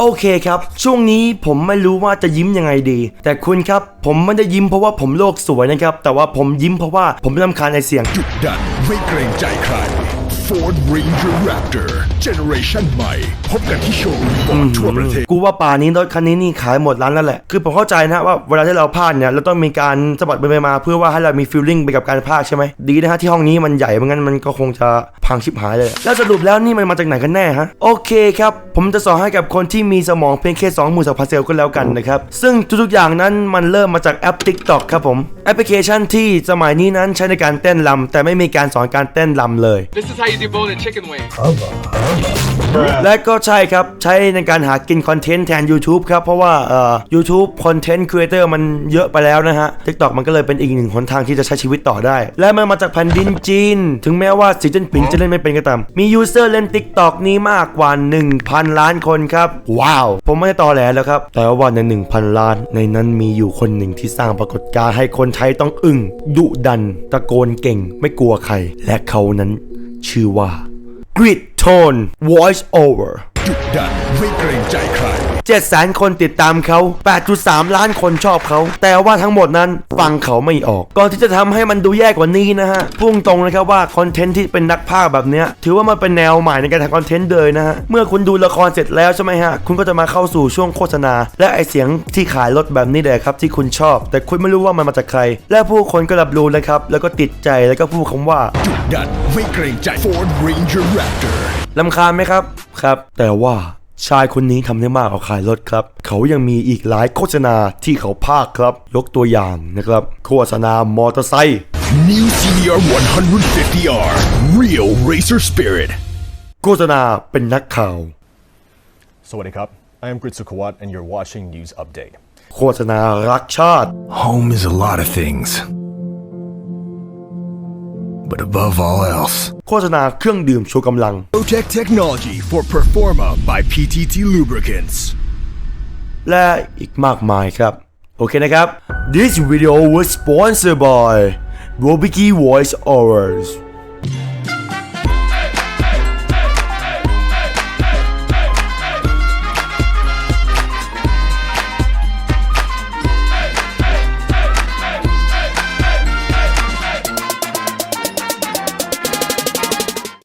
โอเคครับ ช่วงนี้ผมไม่รู้ว่าจะยิ้มยังไงดี แต่คุณครับ ผมไม่ได้ยิ้มเพราะว่าผมโลกสวยนะครับ แต่ว่าผมยิ้มเพราะว่าผมรำคาญในเสียง ดุดันไม่เกรงใจใคร Ford Ranger Raptor Generation ใหม่ พบกันที่โชว์รูมบอร์ดทั่วประเทศ กูว่าป่านี้รถคันนี้นี่ขายหมดร้านแล้วแหละ คือผมเข้าใจนะว่าเวลาที่เราพากเนี่ยเราต้องมีการสะบัดไปมาเพื่อว่าให้เรามีฟีลลิ่งไปกับการพากใช่ไหม ดีนะฮะที่ห้องนี้มันใหญ่ไม่งั้นมันก็คงจะพังชิบหายเลย แล้วสรุปแล้วนี่มันมาจากไหนกันแน่ฮะ โอเคครับ ผมจะสอนให้กับคนที่มีสมองเพียงแค่2 2 0 0 0เซลก็แล้วกันนะครับ ซึ่งทุกๆอย่างนั้นมันเริ่มมาจากแอป TikTok ครับผม อปพลิเคชันที่สมัยนี้นั้นใช้ในการเต้นรำแต่ไม่มีการสอนการเต้นรำเลย This is how you debone a chicken wing. และก็ใช่ครับใช้ในการหากินคอนเทนต์แทน YouTube ครับ เพราะว่าเอ่อ YouTube คอนเทนต์ครีเอเตอร์มันเยอะไปแล้วนะฮะ TikTok มันก็เลยเป็นอีกหนึ่งหนทางที่จะใช้ชีวิตต่อได้ และมันมาจากแผ่นดินจีน ถึงแม้ว่าสีจิ้นผิงจะเล่นไม่เป็นก็ตาม มียูเซอร์เล่น TikTok นี้มากกว่า 1,000 ล้านคนครับ ว้าว ผมไม่ได้ตอแหลแล้วครับแต่ว่าใน1,000 ล้าน ในนั้นมีอยู่คนหนึ่งที่สร้างปรากฏการณ์ให้คนชัยต้องอึ้งดุดัน ตะโกนเก่งไม่กลัวใคร และเขานั้นชื่อว่า Grid Tone Voice Over ดุดันไม่เกรงใจใคร 7แสนคนติดตามเขา 8.3 ล้านคนชอบเขา แต่ว่าทั้งหมดนั้นฟังเขาไม่ออก ก่อนที่จะทำให้มันดูแย่กว่านี้นะฮะพุ่งตรงนะครับว่าคอนเทนต์ที่เป็นนักพากย์แบบเนี้ยถือว่ามันเป็นแนวใหม่ในการทำคอนเทนต์เลยนะฮะเมื่อคุณดูละครเสร็จแล้วใช่ไหมฮะคุณก็จะมาเข้าสู่ช่วงโฆษณา และไอเสียงที่ขายรถแบบนี้แหละครับที่คุณชอบ แต่คุณไม่รู้ว่ามันมาจากใคร และผู้คนก็รับรู้นะครับแล้วก็ติดใจแล้วก็พูดคำว่าดุดันไม่เกรงใจ Ford Ranger Raptor ลำคาญไหมครับครับ แต่ว่า ชายคนนี้ทำได้มากกว่าขายรถครับ เขายังมีอีกหลายโฆษณาที่เขาพากย์ครับ ยกตัวอย่างนะครับ โฆษณามอเตอร์ไซค์ New CBR 150R Real Racer Spirit โฆษณาเป็นนักข่าว Sawadee Cup. I am Grit Sukawat, and you're watching News Update. โฆษณารักชาติ Home is a lot of things but above all else โฆษณาเครื่องดื่มชูกำลัง Protect technology for Performa by PTT Lubricants และอีกมากมายครับ โอเคนะครับ This video was sponsored by Robiki Voice Overs